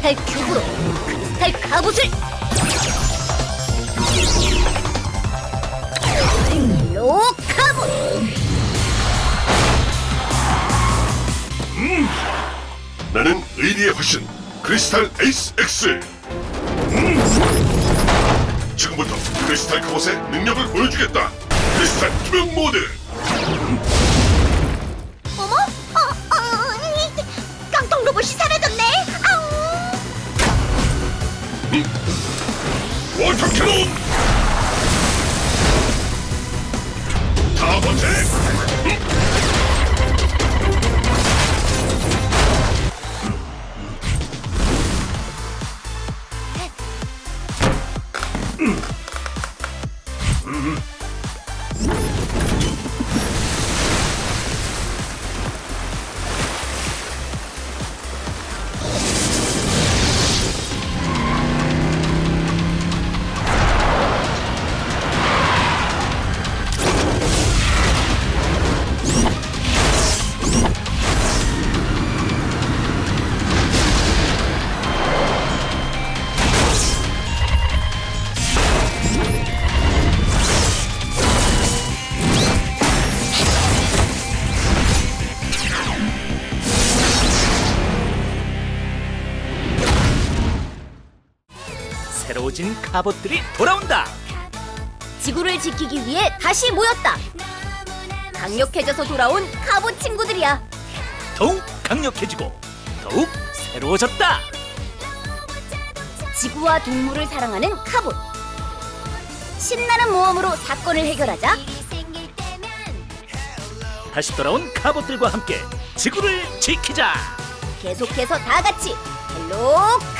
크리스탈 큐브로 크리스탈 갑옷을 로 갑옷 나는 의리의 화신 크리스탈 에이스 X. 음! 지금부터 크리스탈 갑옷의 능력을 보여주겠다. 크리스탈 투명 모드. 어 워터 캐논. 타버텍. 새로워진 갑옷들이 돌아온다. 지구를 지키기 위해 다시 모였다 강력해져서 돌아온 갑옷 친구들이야 더욱 강력해지고 더욱 새로워졌다. 지구와 동물을 사랑하는 카봇 신나는 모험으로 사건을 해결하자 다시 돌아온 갑옷들과 함께 지구를 지키자. 계속해서 다 같이 헬로 카